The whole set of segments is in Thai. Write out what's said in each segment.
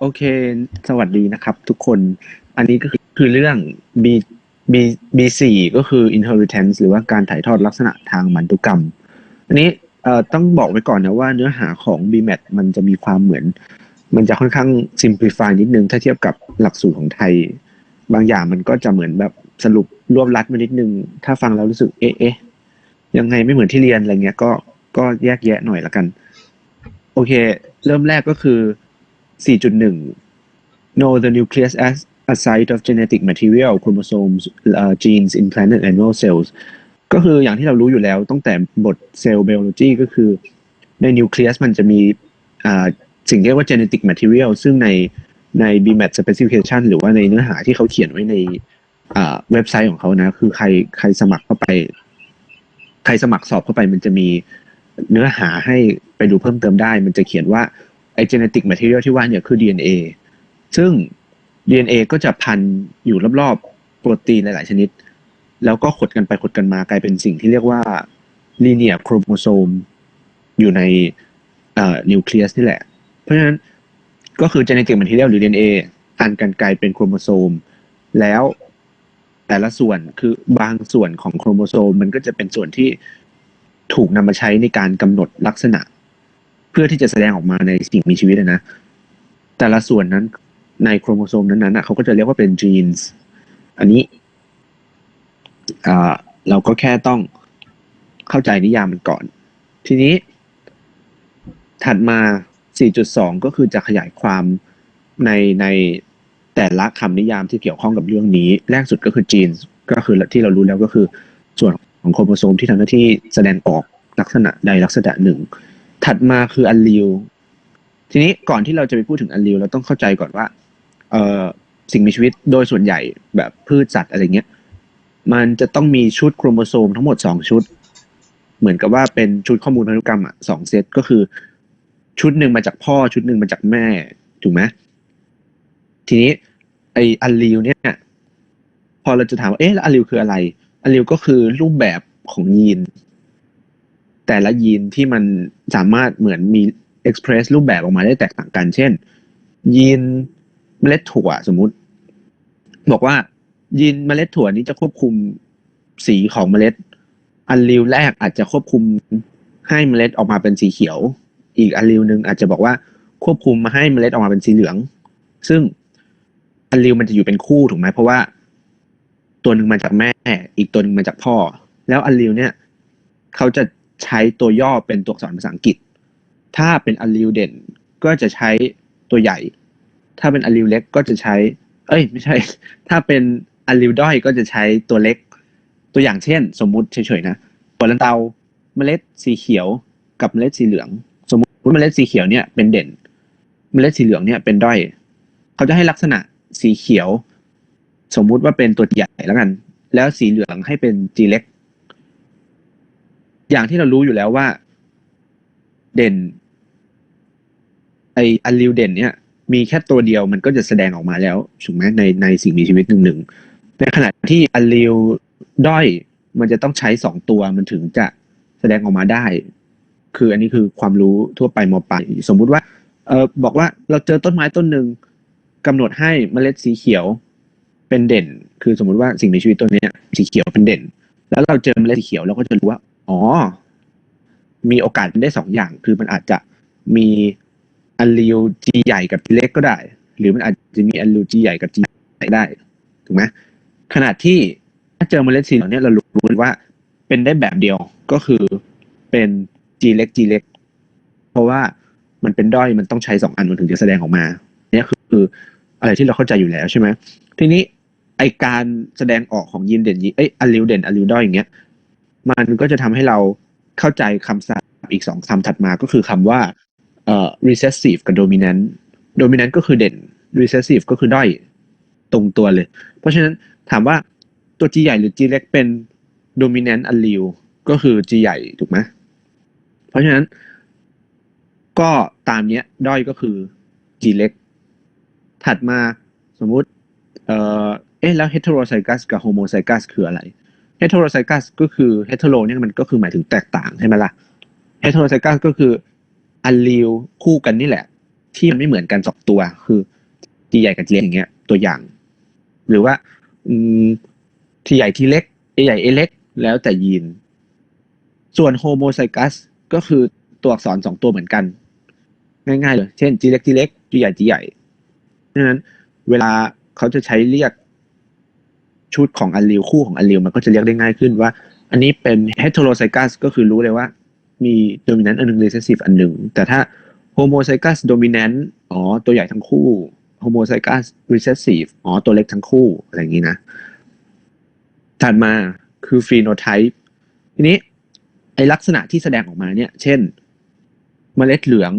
โอเค สวัสดีนะครับทุกคน อันนี้ก็คือคือเรื่อง B B B4 ก็คือ inheritance หรือว่าการถ่ายทอดลักษณะทางพันธุกรรม อันนี้เอ่อต้องบอกไว้ก่อนนะว่าเนื้อหาของ BMAT มันจะมีความเหมือน มันจะค่อนข้าง simplify นิดนึง ถ้าเทียบกับหลักสูตรของไทย บางอย่างมันก็จะเหมือนแบบสรุปรวบรัดมานิดนึง ถ้าฟังแล้วรู้สึกเอ๊ะยังไงไม่เหมือนที่เรียนอะไรเงี้ยก็ก็แยกแยะหน่อยละกัน โอเค เริ่มแรกก็คือ 4.1 know the nucleus as a site of genetic material chromosomes uh, genes in plant and animal cells ก็คืออย่างที่เรารู้อยู่แล้วตั้งแต่บทเซลล์ biology ก็คือในนิวเคลียสมันจะมีสิ่งเรียกว่า genetic material ซึ่งในใน BMAT specification หรือว่าในเนื้อหาที่เขาเขียนไว้ในเว็บไซต์ของเขานะ คือใครใครสมัครเข้าไป ใครสมัครสอบเข้าไปมันจะมีเนื้อหาให้ไปดูเพิ่มเติมได้ มันจะเขียนว่า ไอ้ genetic material ที่ว่าเนี่ยคือ DNA ซึ่ง DNA ก็จะพันอยู่รอบๆ โปรตีนหลายๆชนิด แล้วก็ขดกันไปขดกันมากลายเป็นสิ่งที่เรียกว่า linear chromosome อยู่ในนิวเคลียสนี่แหละ เพราะฉะนั้นก็คือ genetic material หรือ DNA พันกันกลายเป็นโครโมโซม แล้วแต่ละส่วนคือบางส่วนของโครโมโซม มันก็จะเป็นส่วนที่ถูกนำมาใช้ในการกำหนดลักษณะ พื่อที่จะแสดงออกมาในสิ่งมีชีวิตอะนะ แต่ละส่วนนั้นในโครโมโซมนั้นๆน่ะเขาก็จะเรียกว่าเป็น genes อันนี้อ่าเราก็แค่ต้องเข้าใจนิยามมันก่อน ทีนี้ ถัดมา 4.2 ก็คือจะขยายความในในแต่ละคำนิยามที่เกี่ยวข้องกับเรื่องนี้ แรกสุดก็คือ genes ก็คือที่เรารู้แล้วก็คือส่วนของโครโมโซมที่ทำหน้าที่แสดงออกลักษณะใดลักษณะหนึ่ง ถัดมาคือ allele ทีนี้ก่อนที่เราจะไปพูดถึง allele เราต้องเข้าใจก่อนว่า เออสิ่งมีชีวิตโดยส่วนใหญ่แบบพืชสัตว์อะไรเงี้ย มันจะต้องมีชุดโครโมโซมทั้งหมดสองชุด เหมือนกับว่าเป็นชุดข้อมูลพันธุกรรมอะสองเซตก็คือ ชุดหนึ่งมาจากพ่อชุดหนึ่งมาจากแม่ถูกไหมทีนี้ ไออัลลิวเนี่ยพอเราจะถามว่าเอ๊ะแล้วอัลลิวคืออะไร อัลลิวก็คือรูปแบบของยีน แต่ละยีนที่มันสามารถเหมือนมีเอ็กเพรสรูปแบบออกมาได้แตกต่างกัน เช่น ยีนเมล็ดถั่วสมมุติ บอกว่ายีนเมล็ดถั่วนี้จะควบคุมสีของเมล็ด อันลิวแรกอาจจะควบคุมให้เมล็ดออกมาเป็นสีเขียว อีกอันลิวหนึ่งอาจจะบอกว่าควบคุมมาให้เมล็ดออกมาเป็นสีเหลือง ซึ่งอันลิวมันจะอยู่เป็นคู่ถูกไหมเพราะว่า ตัวหนึ่งมาจากแม่ อีกตัวหนึ่งมาจากพ่อ แล้วอันลิวเนี่ย เขาจะ ใช้ตัวย่อเป็นตัวอักษรภาษาอังกฤษ ถ้าเป็นอันลิวเด่นก็จะใช้ตัวใหญ่ ถ้าเป็นอัลลิวเล็กก็จะใช้ เอ้ย ไม่ใช่ ถ้าเป็นอัลลิวด้อยก็จะใช้ตัวเล็ก ตัวอย่างเช่น สมมุติเฉยๆนะผลลันเตาเมล็ดสีเขียวกับเมล็ดสีเหลือง สมมติเมล็ดสีเขียวเนี่ยเป็นเด่น เมล็ดสีเหลืองเนี่ยเป็นด้อย เขาจะให้ลักษณะสีเขียว สมมุติว่าเป็นตัวใหญ่แล้วกัน แล้วสีเหลืองให้เป็นจีเล็ก อย่างที่เรารู้อยู่แล้วว่า เด่น ไออัลลิวเด่น เนี่ย มีแค่ตัวเดียวมันก็จะแสดงออกมาแล้วถูกไหมในในสิ่งมีชีวิตหนึ่งหนึ่งในขณะที่อัลลิวด้อยมันจะต้องใช้สองตัวมันถึงจะแสดงออกมาได้ คืออันนี้คือความรู้ทั่วไปมปลายสมมุติว่า เออบอกว่าเราเจอต้นไม้ต้นหนึ่งกำหนดให้เมล็ดสีเขียวเป็นเด่น คือสมมุติว่าสิ่งมีชีวิตตัวเนี้ย สีเขียวเป็นเด่น แล้วเราเจอเมล็ดสีเขียวเราก็จะรู้ว่า อ๋อ มีโอกาสเป็นได้สองอย่าง คือมันอาจจะมีอัลลิวจีใหญ่กับจีเล็กก็ได้ หรือมันอาจจะมีอัลลิวจีใหญ่กับจีเล็กได้ ถูกไหมขนาดที่ถ้าเจอเมล็ดสีเหล่านี้เรารู้ว่าเป็นได้แบบเดียวก็คือเป็นจีเล็กจีเล็ก เพราะว่ามันเป็นด้อยมันต้องใช้สองอันมันถึงจะแสดงออกมาเนี่ยคืออะไรที่เราเข้าใจอยู่แล้วใช่ไหมทีนี้ไอการแสดงออกของยีนเด่นยีเอ้ยอัลลิวเด่นอัลลิวด้อยอย่างเงี้ย มันก็จะทำให้เราเข้าใจคำศัพท์อีกสองคำถัดมาก็คือคำว่าเอ่อ recessive กับ dominant dominant ก็คือเด่น recessive ก็คือด้อยตรงตัวเลย เพราะฉะนั้นถามว่าตัว G ใหญ่หรือ G เล็กเป็น dominant allele ก็คือ G ใหญ่ถูกไหมเพราะฉะนั้น ก็ตามเนี้ยด้อยก็คือ G เล็ก ถัดมาสมมุติ เอ่อเอ๊ะแล้ว heterozygous กับ homozygous คืออะไร heterozygous ก็คือ hetero เนี่ยมันก็คือหมายถึงแตกต่างใช่ไหมล่ะ heterozygous ก็คือ allele คู่กันนี่แหละ ที่มันไม่เหมือนกันสองตัวคือจีใหญ่กับจีเล็กอย่างเงี้ยตัวอย่าง หรือว่าอืมทีใหญ่ทีเล็กเอใหญ่เอเล็ก แล้วแต่ยีน ส่วนโฮโมไซกัสก็คือตัวอักษรสองตัวเหมือนกัน ง่ายๆเลย เช่นจีเล็กจีเล็กจีใหญ่จีใหญ่ดังนั้น เวลาเขาจะใช้เรียก ชุดของอัลลิวคู่ของอัลลิวมันก็จะเรียกได้ง่ายขึ้นว่า อันนี้เป็น heterozygous ก็คือรู้เลยว่า มี dominant อันหนึ่ง recessive อันหนึ่งแต่ถ้า homozygous dominant อ๋อตัวใหญ่ทั้งคู่ homozygous recessive อ๋อตัวเล็กทั้งคู่อะไรอย่างนี้นะถัดมาคือ phenotype ทีนี้ไอลักษณะที่แสดงออกมาเนี่ย เช่น เมล็ดเหลือง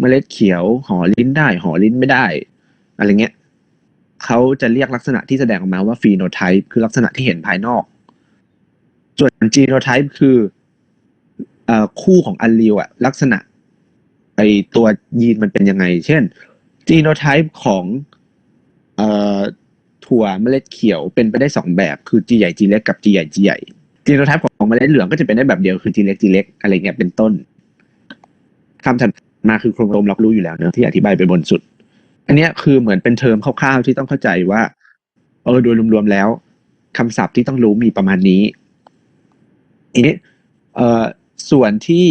เมล็ดเขียวห่อลิ้นได้ห่อลิ้นไม่ได้ อะไรเงี้ย เขาจะเรียกลักษณะที่แสดงออกมาว่า phenotype คือลักษณะที่เห็นภายนอก ส่วน genotype คืออคู่ของอัลลีลอะลักษณะไอตัวยีนมันเป็นยังไง เช่น genotype ของอถั่วเมล็ดเขียวเป็นไปได้สองแบบ คือ G ใหญ่ G เล็กกับ G ใหญ่ G ใหญ่ genotype ของเมล็ดเหลืองก็จะเป็นได้แบบเดียวคือ G เล็ก G เล็กอะไรเงี้ยเป็นต้นคำถัดมาคือโครโมโซมเรารู้อยู่แล้วเนอะที่อธิบายไปบนสุด อันนี้คือเหมือนเป็นเทอมคร่าวๆที่ต้องเข้าใจว่า เออโดยรวมๆแล้วคำศัพท์ที่ต้องรู้มีประมาณนี้ทีนี้เอ่อส่วนที่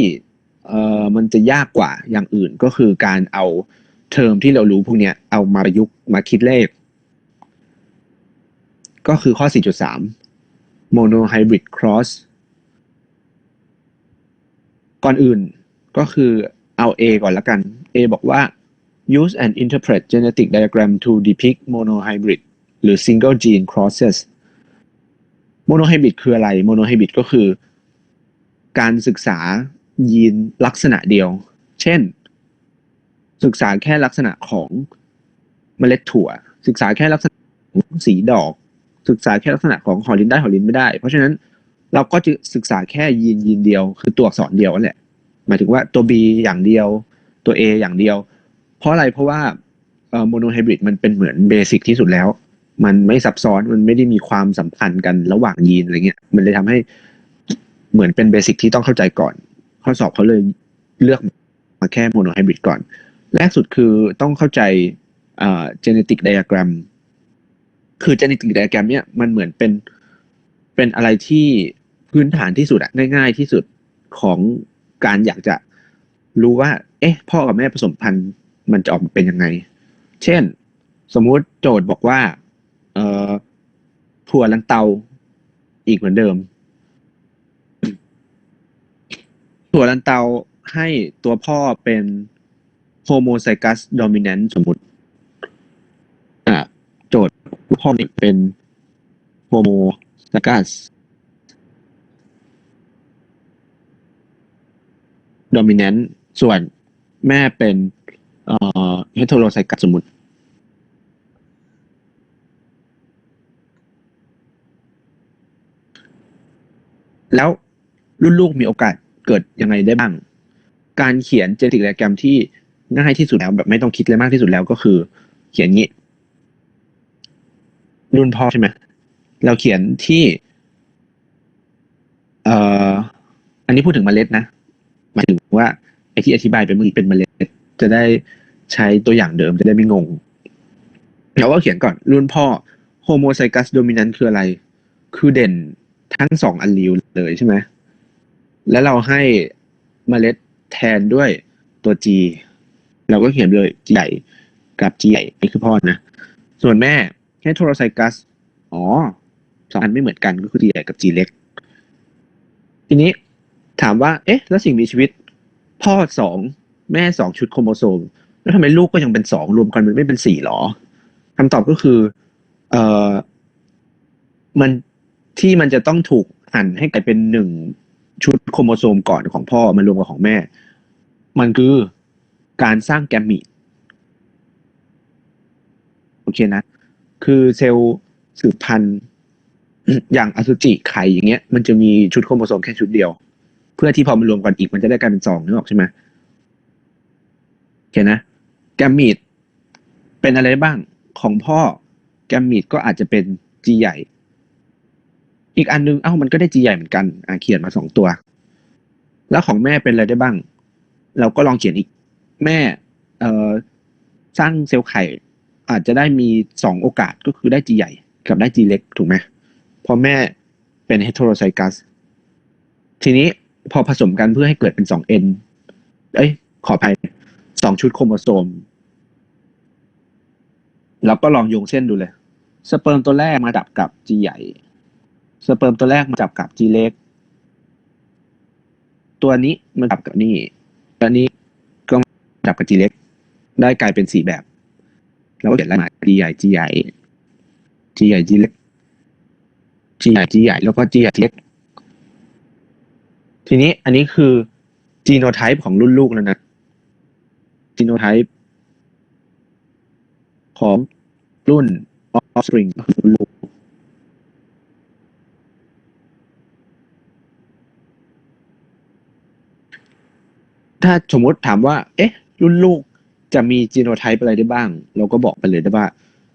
เอ่อมันจะยากกว่าอย่างอื่นก็คือการเอาเทอมที่เรารู้พวกเนี้ยเอามาประยุกต์มาคิดเลข ก็คือข้อ 4.3 monohybrid cross ก่อนอื่นก็คือเอา A ก่อนละกัน A บอกว่า use and interpret genetic diagram to depict monohybrid หรือ single gene crosses monohybrid คืออะไร monohybrid ก็คือ การศึกษายีนลักษณะเดียว เช่น ศึกษาแค่ลักษณะของเมล็ดถั่ว ศึกษาแค่ลักษณะของสีดอก ศึกษาแค่ลักษณะของหอลินได้หอลินไม่ได้ เพราะฉะนั้นเราก็จะศึกษาแค่ยีนยีนเดียว คือตัวอักษรเดียวนั่นแหละ หมายถึงว่าตัว B อย่างเดียว ตัว A อย่างเดียว ราะอะไรเพราะว่าโมโนไฮบริดมันเป็นเหมือนเบสิกที่สุดแล้ว มันไม่ซับซ้อนมันไม่ได้มีความสัมพันธ์กันระหว่างยีนอะไรเงี้ย มันเลยทำให้เหมือนเป็นเบสิกที่ต้องเข้าใจก่อน ข้อสอบเขาเลยเลือกมาแค่โมโนไฮบริดก่อน แรกสุดคือต้องเข้าใจเอ่อ genetic diagram คือ genetic diagram เนี่ยมันเหมือนเป็นเป็นอะไรที่พื้นฐานที่สุดอะง่าย ๆ ที่สุดของการอยากจะรู้ว่า เอ๊ะ พ่อกับแม่ผสมพันธุ์ มันจะออกมาเป็นยังไง เช่น สมมุติโจทย์บอกว่า เอ่อถั่วลันเตาอีกเหมือนเดิม ถั่วลันเตาให้ตัวพ่อเป็นโฮโมไซกัสโดมิ n น n t สมมุติ อ่าโจทย์พ่อนี่เป็นโฮโมไซกัสโดมิ n น n t ส่วนแม่เป็น เอ่อเฮโทโรไซกัสสมมุติแล้วรุ่นลูกมีโอกาสเกิดยังไงได้บ้าง การเขียนเจนติกไดอะแกรมที่ง่ายที่สุดแล้วแบบไม่ต้องคิดเลยมากที่สุดแล้วก็คือ เขียนงี้ รุ่นพ่อใช่ไหมเราเขียนที่ เอ่ออันนี้พูดถึงเมล็ดนะหมายถึงว่าไอที่อธิบายไปเมื่อเป็นเมล็ด จะได้ใช้ตัวอย่างเดิมจะได้ไม่งงเราก็เขียนก่อนรุ่นพ่อโฮโมไซกัสโดมิน n t คืออะไร คือเด่นทั้งสองอัลลีลเลยใช่ไหม แล้วเราให้เมล็ดแทนด้วยตัว G เราก็เขียนเลย G ใหญ่กับ G ใหญ่นี่คือพ่อนะ ส่วนแม่แค่โทรไซกัส อ๋อสองอันไม่เหมือนกันก็คือ G ใหญ่กับ G เล็ก ทีนี้ถามว่า เอ๊ะ แล้วสิ่งมีชีวิต พ่อสอง แม่สองชุดโครโมโซม แล้วทำไมลูกก็ยังเป็นสองรวมกันมันไม่เป็นสี่หรอคำตอบก็คือ เอ่อมันที่มันจะต้องถูกหั่นให้กลายเป็นหนึ่งชุดโครโมโซมก่อนของพ่อมารวมกับของแม่ มันคือการสร้างแกมมีตโอเคนะ คือเซลล์สืบพันธุ์อย่างอสุจิไข่อย่างเงี้ย มันจะมีชุดโครโมโซมแค่ชุดเดียว เพื่อที่พอมารวมกันอีกมันจะได้กลายเป็นสองนึกออกใช่ไหม เคนะแกมมีตเป็นอะไรบ้างของพ่อแกมมีตก็อาจจะเป็น G ใหญ่ อีกอันนึงเอ้ามันก็ได้ G ใหญ่เหมือนกันอ่าเขียนมาสองตัว แล้วของแม่เป็นอะไรได้บ้าง เราก็ลองเขียนอีก แม่เอ่อสร้างเซลล์ไข่ อาจจะได้มีสองโอกาสก็คือได้ G ใหญ่ กับได้ G เล็กถูกไหมพราะแม่เป็นเฮ t โรไซกัสทีนี้พอผสมกันเพื่อให้เกิดเป็นสอง N เอ้ยขออภัย สองชุดโครโมโซมแล้วก็ลองโยงเส้นดูเลย สเปิร์มตัวแรกมาจับกับ G ใหญ่ สเปิร์มตัวแรกมาจับกับ G เล็ก ตัวนี้มาจับกับนี่ตัวนี้ก็จับกับ G เล็ก ได้กลายเป็นสี่แบบแล้วก็เขียนรายมา G ใหญ่ G ใหญ่ G ใหญ่ G เล็ก G ใหญ่ G ใหญ่แล้วก็ G ใหญ่เล็ก ทีนี้อันนี้คือ genotype ของรุ่นลูกแล้วนะ genotype ของรุ่น offspring ก็คือรุ่นลูกถ้าสมมติถามว่า เอ๊ะ รุ่นลูกจะมี genotype อะไรได้บ้าง เราก็บอกไปเลยได้ว่า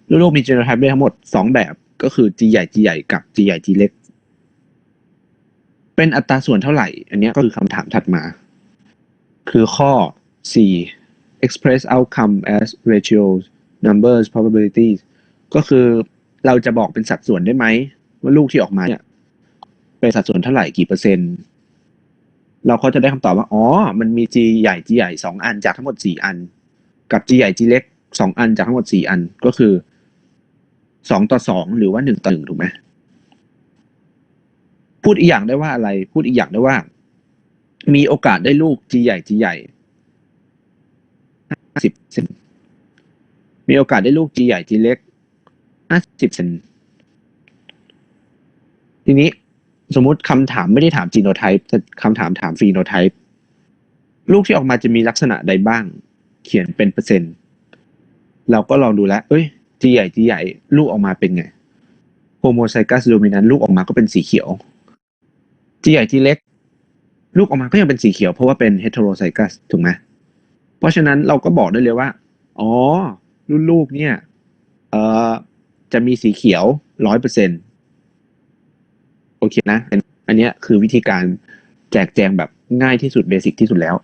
รุ่นลูกมี genotype ได้ทั้งหมดสองแบบ ก็คือ G ใหญ่ G ใหญ่กับ G ใหญ่ G เล็ก เป็นอัตราส่วนเท่าไหร่ อันนี้ก็คือคำถามถัดมา คือข้อ4 express outcome as ratios numbers probabilities ก็คือเราจะบอกเป็นสัดส่วนได้ไหม ว่าลูกที่ออกมาเนี่ยเป็นสัดส่วนเท่าไหร่กี่เปอร์เซ็นต์ เราก็จะได้คำตอบว่า อ๋อ มันมี G ใหญ่ G ใหญ่สองอันจากทั้งหมดสี่อัน กับ G ใหญ่ G เล็กสองอันจากทั้งหมดสี่อันก็คือสองต่อสองหรือว่าหนึ่งต่อหนึ่งถูกไหมพูดอีกอย่างได้ว่าอะไร พูดอีกอย่างได้ว่า มีโอกาสได้ลูก G ใหญ่ G ใหญ่ สิบเซนมีโอกาสได้ลูก G ใหญ่ G เล็กห้าสิบเซนทีนี้สมมุติคำถามไม่ได้ถาม genotype แต่คำถามถาม phenotype ลูกที่ออกมาจะมีลักษณะใดบ้าง เขียนเป็นเปอร์เซ็นต์ เราก็ลองดูแล้ว เอ้ย G ใหญ่ G ใหญ่ ลูกออกมาเป็นไง homozygous dominant ลูกออกมาก็เป็นสีเขียว G ใหญ่ G เล็ก ลูกออกมาก็ยังเป็นสีเขียวเพราะว่าเป็น heterozygous ถูกไหม เพราะฉะนั้นเราก็บอกได้เลยว่า อ๋อ รุ่นลูกเนี่ย เอ่อ จะมีสีเขียวร้อยเปอร์เซ็นโอเคนะ อันนี้คือวิธีการแจกแจงแบบง่ายที่สุดเบสิกที่สุดแล้ว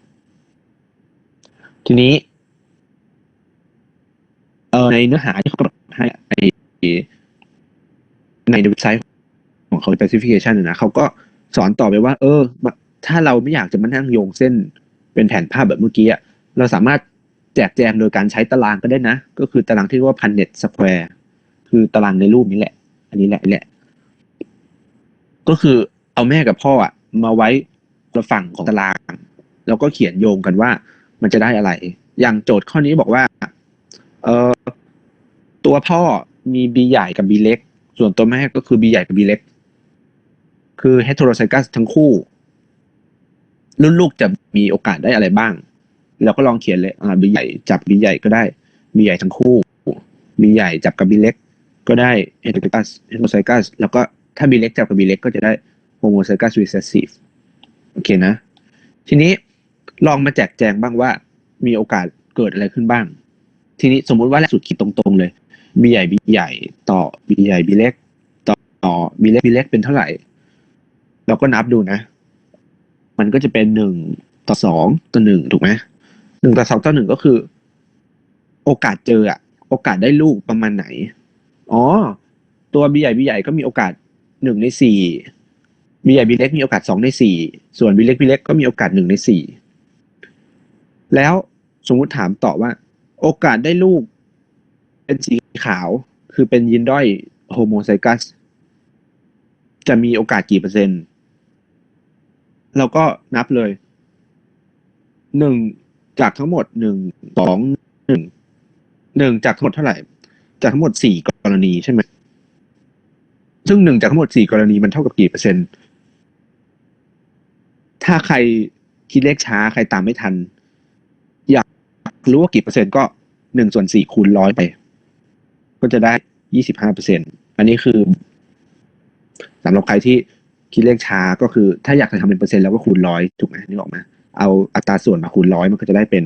ทีนี้ เอ่อในเนื้อหาที่เขาให้ไอในเว็บไซต์ของเขา specification นะเขาก็สอนต่อไปว่า เออ ถ้าเราไม่อยากจะมานั่งโยงเส้นเป็นแผนภาพแบบเมื่อกี้อะ เราสามารถแจกแจงโดยการใช้ตารางก็ได้นะ ก็คือตารางที่เรียกว่า Punnett Square คือตารางในรูปนี้แหละ อันนี้แหละแหละ ก็คือเอาแม่กับพ่ออะมาไว้ระฝั่งของตาราง แล้วก็เขียนโยงกันว่ามันจะได้อะไร อย่างโจทย์ข้อนี้บอกว่า เออตัวพ่อมี B ใหญ่กับ B เล็ก ส่วนตัวแม่ก็คือ B ใหญ่กับ B เล็ก คือ heterozygous ทั้งคู่ รุ่นลูกจะมีโอกาสได้อะไรบ้าง เราก็ลองเขียนเลยอ่า B ใหญ่จับ B ใหญ่ก็ได้ B ใหญ่ทั้งคู่ B ใหญ่จับกับ B เล็ก ก็ได้ heterozygous heterozygous แล้วก็ถ้า B เล็กจับกับ B เล็กก็จะได้ homozygous recessive โอเคนะ ทีนี้ลองมาแจกแจงบ้างว่ามีโอกาสเกิดอะไรขึ้นบ้าง ทีนี้สมมุติว่าแรกสุดคิดตรงๆเลย B ใหญ่ B ใหญ่ต่อ B ใหญ่ B เล็ก ต่อต่อ B เล็ก B เล็กเป็นเท่าไหร่ เราก็นับดูนะ มันก็จะเป็นหนึ่งต่อสองต่อหนึ่งถูกไหม นึ่งต่อสองต่อหนึ่งก็คือ โอกาสเจออะโอกาสได้ลูกประมาณไหน อ๋อ ตัว B ใหญ่ B ใหญ่ก็มีโอกาสหนึ่งในสี่ B ใหญ่ B เล็กมีโอกาสสองในสี่ส่วน B เล็ก B เล็กก็มีโอกาสหนึ่งในสี่แล้วสมมุติถามต่อว่า โอกาสได้ลูก เป็นสีขาวคือเป็นยีนด้อยโฮโมไซกัสจะมีโอกาสกี่เปอร์เซ็นต์ เราก็นับเลยหนึ่ง จากทั้งหมดหนึ่งสองหนึ่งหนึ่งจากทั้งหมดเท่าไหร่ จากทั้งหมดสี่กรณีใช่ไหมซึ่งหนึ่งจากทั้งหมดสี่กรณีมันเท่ากับกี่เปอร์เซ็นต์ ถ้าใครคิดเลขช้าใครตามไม่ทัน อยากรู้ว่ากี่เปอร์เซ็นต์ก็หนึ่งส่วนสี่คูณร้อยไป ก็จะได้ยี่สิบห้าเปอร์เซ็นอันนี้คือสำหรับใครที่คิดเลขช้าก็คือ ถ้าอยากจะทำเป็นเปอร์เซ็นต์แล้วก็คูณร้อยถูกไหมนึกออกไหม เอาอัตราส่วนมาคูณร้อยมันก็จะได้เป็น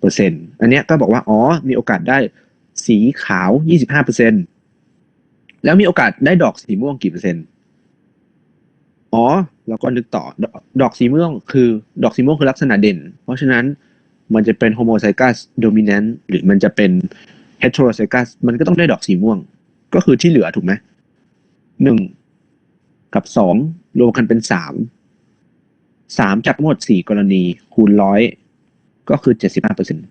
เปอร์เซ็นต์อันเนี้ยก็บอกว่าอ๋อมีโอกาสได้สีขาวยี่สิบห้าเปอร์เซ็นแล้วมีโอกาสได้ดอกสีม่วงกี่เปอร์เซ็นต์อ๋อแล้วก็นึกต่อดอกดอกสีม่วงคือ ดอกสีม่วงคือลักษณะเด่น เพราะฉะนั้นมันจะเป็นโฮโมไซกัสโดมิ n น n ์หรือมันจะเป็นเฮตโรไซกัสมันก็ต้องได้ดอกสีม่วง ก็คือที่เหลือถูกไหมหนึ่งกับสองรวมกันเป็นสาม สามจากทั้งหมดสี่กรณี คูณร้อยก็คือเจ็ดสิบห้าเปอร์เซ็นต์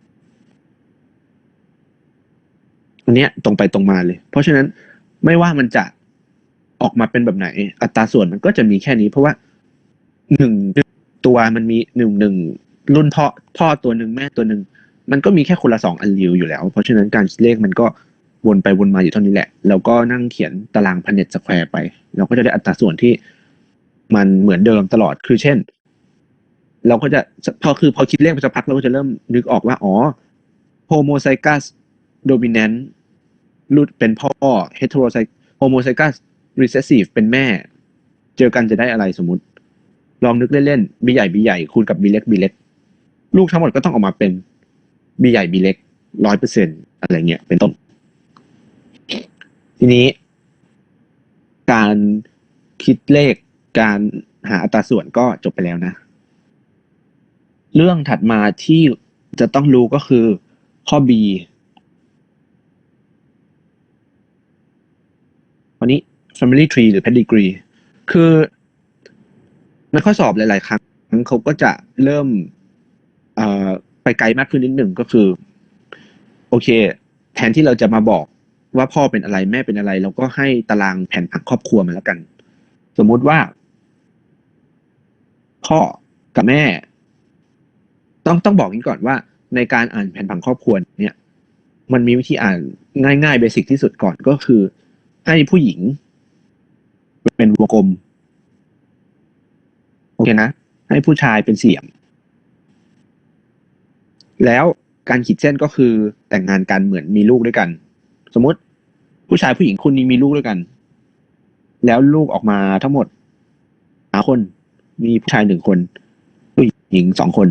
อันเนี้ยตรงไปตรงมาเลย เพราะฉะนั้นไม่ว่ามันจะออกมาเป็นแบบไหน อัตราส่วนมันก็จะมีแค่นี้ เพราะว่าหนึ่งตัวมันมีหนึ่งหนึ่งรุ่นพ่อพ่อตัวหนึ่งแม่ตัวหนึ่งมันก็มีแค่คนละสองอันริวอยู่แล้ว เพราะฉะนั้นการเลขมันก็วนไปวนมาอยู่เท่านี้แหละ แล้วก็นั่งเขียนตารางพันเน็ตสแควร์ไป เราก็จะได้อัตราส่วนที่มันเหมือนเดิมตลอดคือเช่น เราก็จะพอคือพอคิดเลขไปสักพักเราก็จะเริ่มนึกออกว่า อ๋อโฮโมไซกัสโดมิ n น n ์รุ่นเป็นพ่อเฮตโรไซโฮโมไซกัสรีเซสซีฟเป็นแม่ เจอกันจะได้อะไรสมมติ ลองนึกเล่นๆบีใหญ่บีใหญ่คูณกับบีเล็กบีเล็กลูกทั้งหมดก็ต้องออกมาเป็นบีใหญ่บีเล็กร้อยเปอร์เซ็นอะไรเงี้ยเป็นต้น ทีนี้ การคิดเลขการหาอัตราส่วนก็จบไปแล้วนะ เรื่องถัดมาที่จะต้องรู้ก็คือข้อ B วันนี้ family tree หรือ pedigree คือในข้อสอบหลาย ๆ ครั้งเขาก็จะเริ่มไปไกลมากขึ้นนิดหนึ่งก็คือ โอเค แทนที่เราจะมาบอกว่าพ่อเป็นอะไรแม่เป็นอะไร เราก็ให้ตารางแผนผังครอบครัวมาแล้วกัน สมมุติว่า พ่อกับแม่ ต้องต้องบอกนี้ก่อนว่า ในการอ่านแผนผังครอบครัวเนี่ย มันมีวิธีอ่านง่ายๆเบสิกที่สุดก่อนก็คือ ให้ผู้หญิง เป็นวงกลมโอเคนะ ให้ผู้ชายเป็นเสี่ยม แล้วการขีดเส้นก็คือแต่งงานกันเหมือนมีลูกด้วยกัน สมมติผู้ชายผู้หญิงคู่นี้มีลูกด้วยกัน แล้วลูกออกมาทั้งหมดหาคน มีผู้ชายหนึ่งคน ผู้หญิงสองคน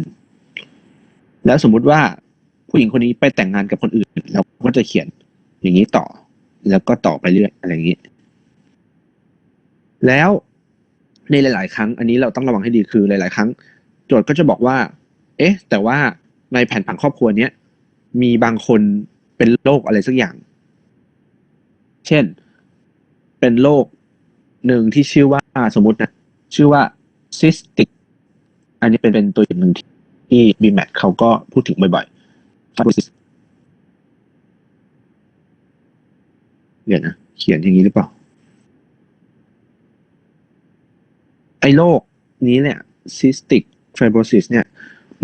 แล้วสมมุติว่าผู้หญิงคนนี้ไปแต่งงานกับคนอื่น เราก็จะเขียนอย่างนี้ต่อ แล้วก็ต่อไปเรื่อยอะไรอย่างนี้ แล้วในหลาย ๆ ครั้ง อันนี้เราต้องระวังให้ดีคือหลาย ๆ ครั้ง โจทย์ก็จะบอกว่า เอ๊ะ แต่ว่าในแผนผังครอบครัวเนี้ยมีบางคนเป็นโรคอะไรสักอย่าง เช่น เป็นโรคหนึ่งที่ชื่อว่าสมมตินะ ชื่อว่า cystic อันนี้เป็นเป็นตัวอย่างหนึ่งที่ ที่ BMAT เขาก็พูดถึงบ่อยๆ fibrosis เดี๋ยวนะ เขียนอย่างนี้หรือเปล่า ไอ้โรคนี้เนี่ย cystic fibrosis เนี่ย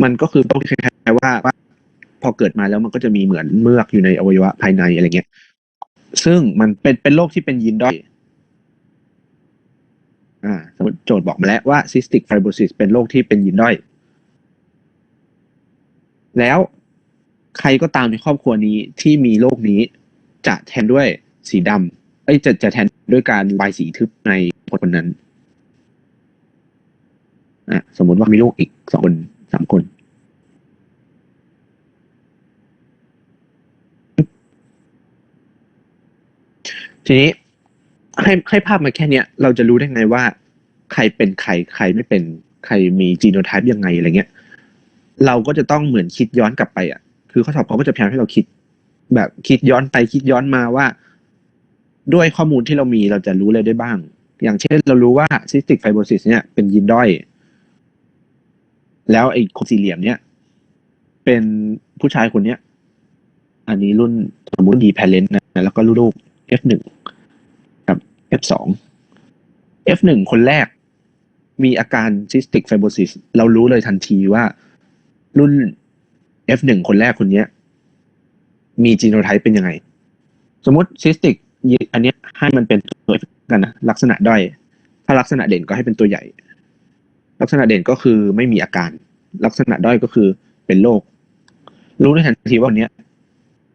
มันก็คือโรคคล้ายๆว่าว่า พอเกิดมาแล้วมันก็จะมีเหมือนเมือกอยู่ในอวัยวะภายในอะไรเงี้ย ซึ่งมันเป็นเป็นโรคที่เป็นยีนด้อยอ่าสมมติโจทย์บอกมาแล้วว่า cystic fibrosis เป็นโรคที่เป็นยีนด้อย แล้วใครก็ตามในครอบครัวนี้ที่มีโรคนี้จะแทนด้วยสีดำเอ้ยจะจะแทนด้วยการระบายสีทึบในคนคนนั้นอะสมมติว่ามีลูกอีกสองคนสามคน ทีนี้ให้ให้ภาพมาแค่เนี้ย เราจะรู้ได้ไงว่า ใครเป็นใคร ใครไม่เป็น ใครมีจีโนไทป์ยังไงอะไรเงี้ย เราก็จะต้องเหมือนคิดย้อนกลับไปอะ คือข้อสอบเขาก็จะพยายามให้เราคิด แบบคิดย้อนไปคิดย้อนมาว่า ด้วยข้อมูลที่เรามีเราจะรู้อะไรได้บ้าง อย่างเช่นเรารู้ว่าซิสติกไฟโบซิสเนี่ยเป็นยีนด้อย แล้วไอ้โคสี่เหลี่ยมเนี่ยเป็นผู้ชายคนเนี้ย อันนี้รุ่นสมมติดีแพเลนนะ แล้วก็ลูก F1 กับ F2 F1 คนแรกมีอาการซิสติกไฟโบซิสเรารู้เลยทันทีว่า รุ่น F1 คนแรกคนเนี้ย มีจีโนไทป์เป็นยังไง สมมติซิสติกอันเนี้ยให้มันเป็นตัวกันนะลักษณะด้อย ถ้าลักษณะเด่นก็ให้เป็นตัวใหญ่ ลักษณะเด่นก็คือไม่มีอาการ ลักษณะด้อยก็คือเป็นโรครู้ได้ทันทีว่าวันเนี้ย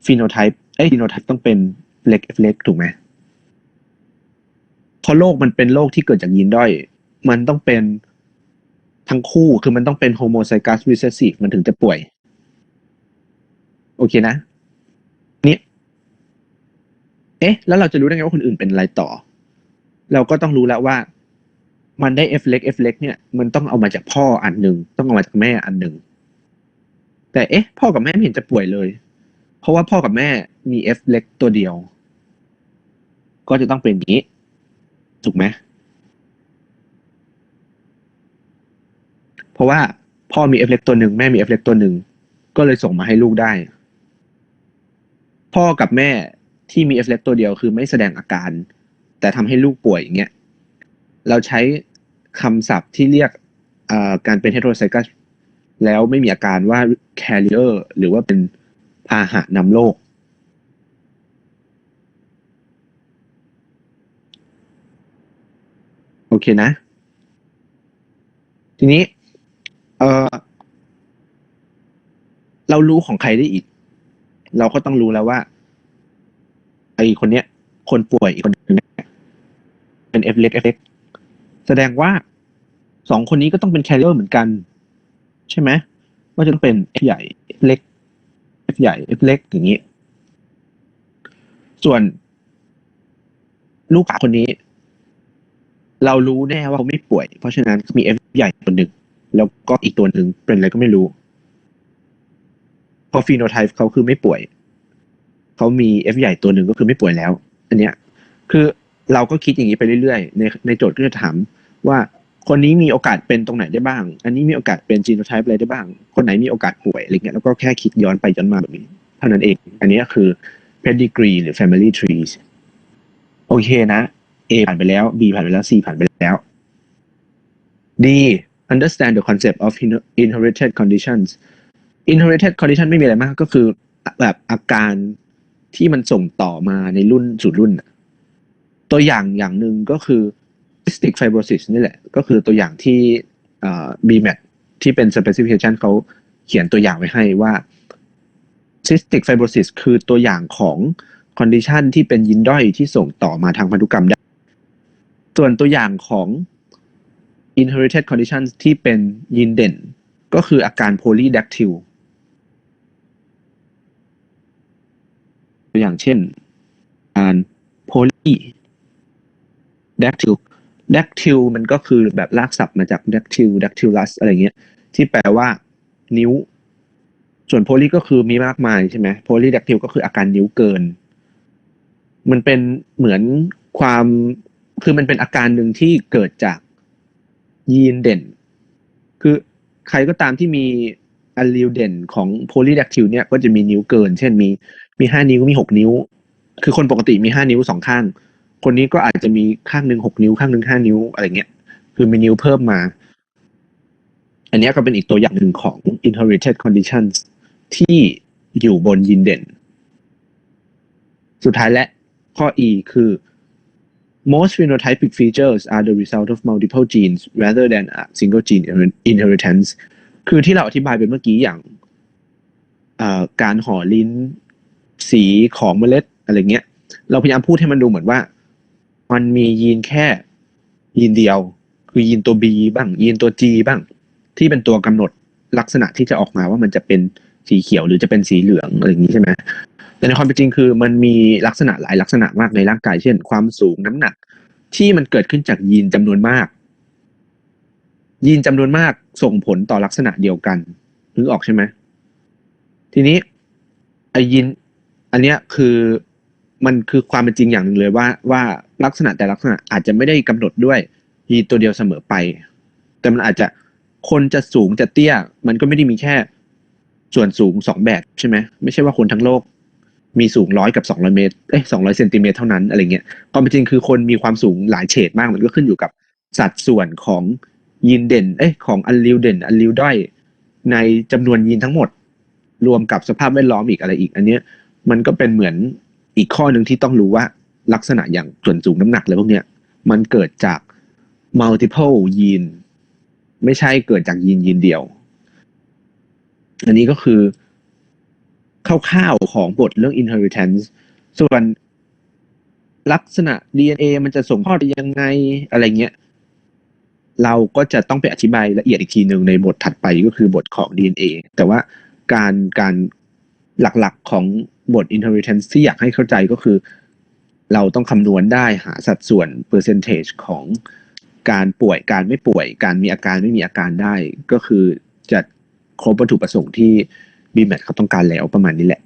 ฟีโนไทป์ไอ้ฟีโนไทป์ต้องเป็นเล็กเล็กถูกไหมเพราะโรคมันเป็นโรคที่เกิดจากยีนด้อย มันต้องเป็น ทั้งคู่คือมันต้องเป็นโฮโมไซกัส r ิเซสซีฟมันถึงจะป่วย โอเคนะนี่เอ๊ะ แล้วเราจะรู้ได้ไงว่าคนอื่นเป็นอะไรต่อ เราก็ต้องรู้แล้วว่า มันได้ F เล็ก F เล็กเนี่ย มันต้องเอามาจากพ่ออันหนึ่งต้องเอามาจากแม่อันหนึ่งแต่เอ๊ะ พ่อกับแม่ไม่เห็นจะป่วยเลย เพราะว่าพ่อกับแม่มี F เล็กตัวเดียว ก็จะต้องเป็นอย่างนี้ ถูกไหม เพราะว่าพ่อมี F เล็กตัวหนึ่งแม่มี F เล็กตัวหนึ่งก็เลยส่งมาให้ลูกได้ พ่อกับแม่ที่มี F เล็กตัวเดียวคือไม่แสดงอาการ แต่ทำให้ลูกป่วยอย่างเงี้ยเราใช้คำศัพท์ที่เรียกการเป็น heterozygous แล้วไม่มีอาการว่า carrier หรือว่าเป็นพาหะนำโรคโอเคนะ ทีนี้ เออเรารู้ของใครได้อีก เราก็ต้องรู้แล้วว่าไอคนเนี้ย คนป่วยอีกคนหนึงเนี่ยเป็น F เล็ก F เล็กแสดงว่าสองคนนี้ก็ต้องเป็น carrier เหมือนกัน ใช่ไหมว่าจะต้องเป็น F ใหญ่ F เล็ก F ใหญ่ F เล็กอย่างนี้ ส่วนลูกสาวคนนี้ เรารู้แน่ว่าเขาไม่ป่วย เพราะฉะนั้นมี F ใหญ่ตัวหนึ่ง แล้วก็อีกตัวหนึ่งเป็นอะไรก็ไม่รู้พอฟีโนไทป์เขาคือไม่ป่วย เขามี F ใหญ่ตัวหนึ่งก็คือไม่ป่วยแล้ว อันเนี้ย คือเราก็คิดอย่างนี้ไปเรื่อยๆ ในในโจทย์ก็จะถามว่าคนนี้มีโอกาสเป็นตรงไหนได้บ้าง อันนี้มีโอกาสเป็นจีโนไทป์อะไรได้บ้าง คนไหนมีโอกาสป่วยอะไรเงี้ย แล้วก็แค่คิดย้อนไปย้อนมาแบบนี้ เท่านั้นเอง อันนี้คือ pedigree หรือ family trees โอเคนะ A ผ่านไปแล้ว B ผ่านไปแล้ว C ผ่านไปแล้ว D understand the concept of inherited conditions inherited condition ไม่มีอะไรมากก็คือแบบอาการที่มันส่งต่อมาในรุ่นสู่รุ่นน่ะตัวอย่างอย่างหนึ่งก็คือ cystic fibrosis นี่แหละ ก็คือตัวอย่างที่ BMAT ที่เป็น specification เขาเขียนตัวอย่างไว้ให้ว่า cystic fibrosis คือตัวอย่างของ condition ที่เป็นยีนด้อยที่ส่งต่อมาทางพันธุกรรมได้ ส่วนตัวอย่างของ inherited condition ที่เป็นยีนเด่น ก็คืออาการ polydactyl ตัวอย่างเช่นอ่าน poly dactyl dactyl มันก็คือแบบลากศัพท์มาจาก dactyl dactylus อะไรเงี้ย ที่แปลว่า นิ้ว ส่วน poly ก็คือมีมากมายใช่ไหม polydactyl ก็คืออาการนิ้วเกิน มันเป็นเหมือนความคือมันเป็นอาการหนึ่งที่เกิดจาก ยีนเด่น คือใครก็ตามที่มีอ l ลีลเด่นของ polydactyl เนี่ยก็จะมีนิ้วเกิน เช่นมีมีห้านิ้วมีหกนิ้ว คือคนปกติมีห้านิ้วสองข้าง คนนี้ก็อาจจะมีข้างหนึ่งหกนิ้ว ข้างหนึ่งห้านิ้วอะไรเงี้ย คือมีนิ้วเพิ่มมา อันนี้ก็เป็นอีกตัวอย่างหนึ่งของ inherited conditions ที่อยู่บนยีนเด่น สุดท้ายและข้อ E คือ most phenotypic features are the result of multiple genes rather than a single gene inheritance คือที่เราอธิบายไปเมื่อกี้อย่างการห่อลิ้นสีของเมล็ดอะไรเงี้ย เราพยายามพูดให้มันดูเหมือนว่า มันมียีนแค่ยีนเดียว คือยีนตัว B บ้าง ยีนตัว G บ้าง ที่เป็นตัวกำหนดลักษณะที่จะออกมาว่ามันจะเป็นสีเขียวหรือจะเป็นสีเหลืองอะไรอย่างนี้ใช่ไหม แต่ในความเป็นจริงคือมันมีลักษณะหลายลักษณะมากในร่างกาย เช่น ความสูงน้ำหนัก ที่มันเกิดขึ้นจากยีนจำนวนมาก ยีนจำนวนมากส่งผลต่อลักษณะเดียวกันนึกออกใช่ไหมทีนี้ไอยีนอันเนี้ยคือมันคือความเป็นจริงอย่างหนึ่งเลยว่าว่าลักษณะแต่ลักษณะอาจจะไม่ได้กำหนดด้วยยีนตัวเดียวเสมอไป แต่มันอาจจะคนจะสูงจะเตี้ย มันก็ไม่ได้มีแค่ส่วนสูงสองแบบใช่ไหมไม่ใช่ว่าคนทั้งโลก มีสูงร้อยกับสองร้อยเมตรเอ้ยสองร้อยเซนติเมตรเท่านั้นอะไรเงี้ยความเป็นจริงคือคนมีความสูงหลายเฉดมากมันก็ขึ้นอยู่กับสัดส่วนของยีนเด่นเอ้ยของอัลลิวเด่นอัลลิวด้อยในจำนวนยีนทั้งหมด รวมกับสภาพแวดล้อมอีกอะไรอีก อันเนี้ยมันก็เป็นเหมือนอีกข้อหนึ่งที่ต้องรู้ว่าลักษณะอย่างส่วนสูงน้ำหนักอะไรพวกเนี้ยมันเกิดจาก multiple ยีนไม่ใช่เกิดจากยีนยีนเดียว อันนี้ก็คือ คร่าวๆของบทเรื่อง inheritance ส่วนลักษณะ DNA มันจะส่งทอดยังไงอะไรเงี้ย เราก็จะต้องไปอธิบายละเอียดอีกทีหนึ่งในบทถัดไปก็คือบทของ DNA แต่ว่าการการหลักๆของบท inheritance ที่อยากให้เข้าใจก็คือ เราต้องคำนวณได้หาสัดส่วน percentage ของการป่วยการไม่ป่วย การมีอาการไม่มีอาการได้ ก็คือจะครบวัตถุประสงค์ที่ บีแมทเขาต้องการแล้วประมาณนี้แหละ